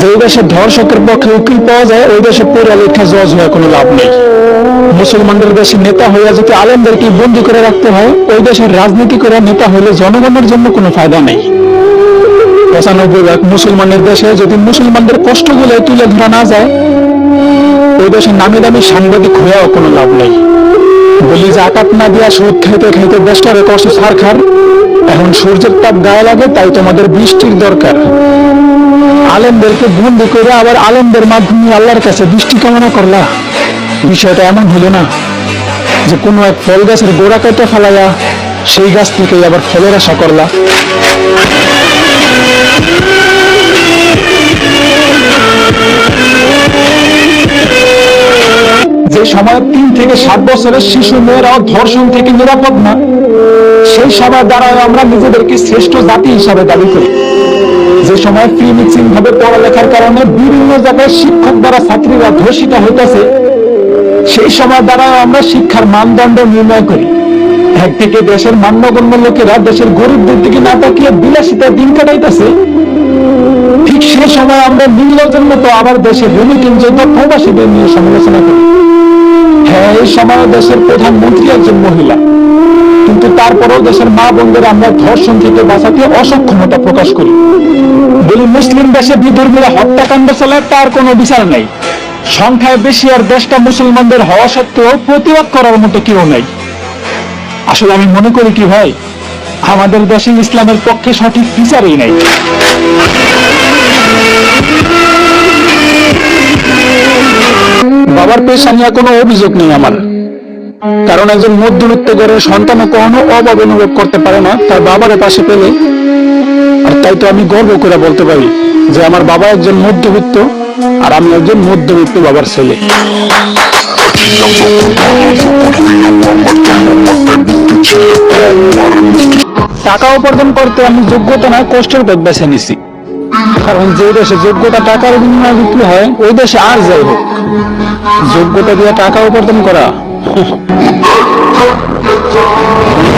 যে দেশে ধর্ষকের পক্ষে উকিল পাওয়া যায়, ওই দেশে পড়ালেখা জজ হয়ে কোনো লাভ নেই। মুসলমানদের দেশে নেতা হইয়া যদি আলেমদেরকে বন্দি করে রাখতে হয়, ওই দেশের রাজনীতি করে নেতা হলে জনগণের জন্য কোনো ফায়দা নেই। পঁচানব্বই ভাগ মুসলমানের দেশে যদি মুসলমানদের কষ্টগুলো তুলে ধরা না যায়, ওই দেশে নামি দামি সাংবাদিক হয়েও কোনো লাভ নেই। বলি যে আকাত না দিয়া সুদ খাইতে খাইতে দেশটারে কষ্ট সার খার এখন সূর্যের তাপ গায়ে লাগে, তাই তোমাদের বৃষ্টির দরকার। আলেমদেরকে বন্দি করে আবার আলেমদের মাধ্যমে আল্লাহর কাছে বৃষ্টি কামনা করলা। বিষয়টা এমন হলো না যে কোনো এক ফল গাছের গোড়া কেটে ফেলাইয়া সেই গাছ থেকে আবার ফলের আশা করলা। যে সময় তিন থেকে সাত বছরের শিশু মেয়েরাও ধর্ষণ থেকে নিরাপদ না, সেই সময় দ্বারাও আমরা নিজেদেরকে শ্রেষ্ঠ জাতি হিসাবে দাবি করি। যে সময় ফ্রি মিক্সিং ভাবে পড়ালেখার কারণে বিভিন্ন জায়গায় শিক্ষক দ্বারা ছাত্রীরা ধর্ষিত হইতেছে, সেই সময় দ্বারা আমরা শিক্ষার মানদণ্ড নির্ণয় করি। একদিকে দেশের মান্যগণ্য লোকেরা দেশের গরিবদের দিকে না তাকিয়ে বিলাসিতা দিন কাটাইতেছে। ঠিক সেই সময় আমরা নির্লজের মতো আবার দেশের যোদ্ধা প্রবাসীদের নিয়ে সমালোচনা করি। হ্যাঁ এই সময় দেশের প্রধানমন্ত্রী একজন মহিলা। তারপরেও দেশের মা বোনদের আমরা ধর্ষণ থেকে বাঁচাতে অসক্ষমতা প্রকাশ করি। বলি, মুসলিম দেশে বিধর্মীরা হত্যাকাণ্ড চালায়, তার কোনো বিচার নেই। সংখ্যায় বেশি আর দেশটা মুসলমানদের হওয়া সত্ত্বেও প্রতিবাদ করার মতো কেউ নেই। আসলে আমি মনে করি কি ভাই, আমাদের দেশে ইসলামের পক্ষে সঠিক বিচারই নাই। বাবার পেশা নিয়ে কোনো অভিযোগ নেই আমার। কারণ একজন মধ্যবিত্ত ঘরের সন্তানও কখনো অভাব অনুভব করতে পারে না, তার বাবার পাশে পেলে। আর তাই তো আমি গর্ব করে বলতে পারি যে আমার বাবা একজন মধ্যবিত্ত আর আমি একজন মধ্যবিত্ত বাবার ছেলে। টাকা উপার্জন করতে আমি যোগ্যতা না কষ্টের পথ বেছে নিছি। কারণ যে দেশে যোগ্যতা টাকার বিনিময়ে বিক্রি হয়, ওই দেশে আর যাই হোক। যোগ্যতা দিয়ে টাকা উপার্জন করা 哼 哼